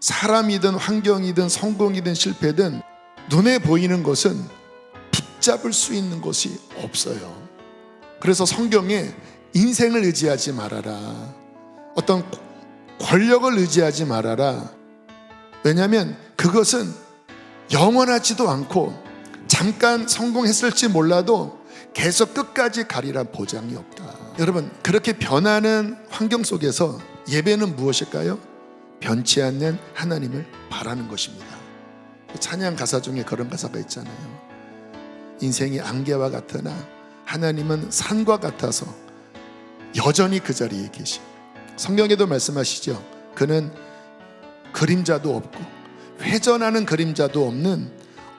사람이든 환경이든 성공이든 실패든 눈에 보이는 것은 붙잡을 수 있는 것이 없어요. 그래서 성경에 인생을 의지하지 말아라. 어떤 권력을 의지하지 말아라. 왜냐하면 그것은 영원하지도 않고 잠깐 성공했을지 몰라도 계속 끝까지 가리란 보장이 없다. 여러분, 그렇게 변하는 환경 속에서 예배는 무엇일까요? 변치 않는 하나님을 바라는 것입니다. 찬양 가사 중에 그런 가사가 있잖아요. 인생이 안개와 같으나 하나님은 산과 같아서 여전히 그 자리에 계시. 성경에도 말씀하시죠. 그는 그림자도 없고 회전하는 그림자도 없는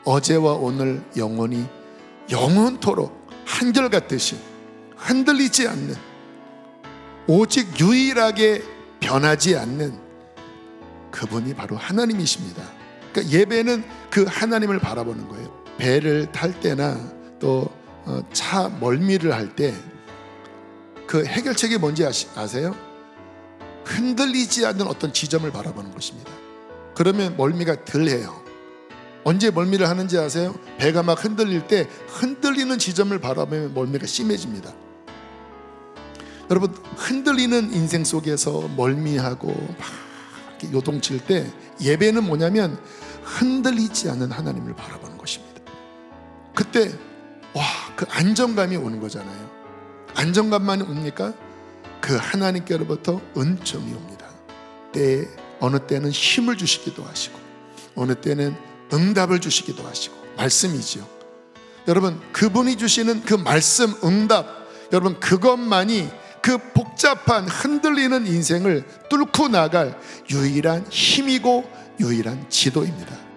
어제와 오늘 영원히 영원토록 한결같듯이 흔들리지 않는 오직 유일하게 변하지 않는 그분이 바로 하나님이십니다. 그러니까 예배는 그 하나님을 바라보는 거예요. 배를 탈 때나 또 차 멀미를 할 때 그 해결책이 뭔지 아세요? 흔들리지 않는 어떤 지점을 바라보는 것입니다. 그러면 멀미가 덜 해요. 언제 멀미를 하는지 아세요? 배가 막 흔들릴 때 흔들리는 지점을 바라보면 멀미가 심해집니다. 여러분 흔들리는 인생 속에서 멀미하고 막 요동칠 때 예배는 뭐냐면 흔들리지 않는 하나님을 바라보는 것입니다. 그때 와 그 안정감이 오는 거잖아요. 안정감만 옵니까? 그 하나님께로부터 은총이 옵니다. 때 어느 때는 힘을 주시기도 하시고 어느 때는 응답을 주시기도 하시고 말씀이지요. 여러분 그분이 주시는 그 말씀 응답 여러분 그것만이 그 복잡한 흔들리는 인생을 뚫고 나갈 유일한 힘이고 유일한 지도입니다.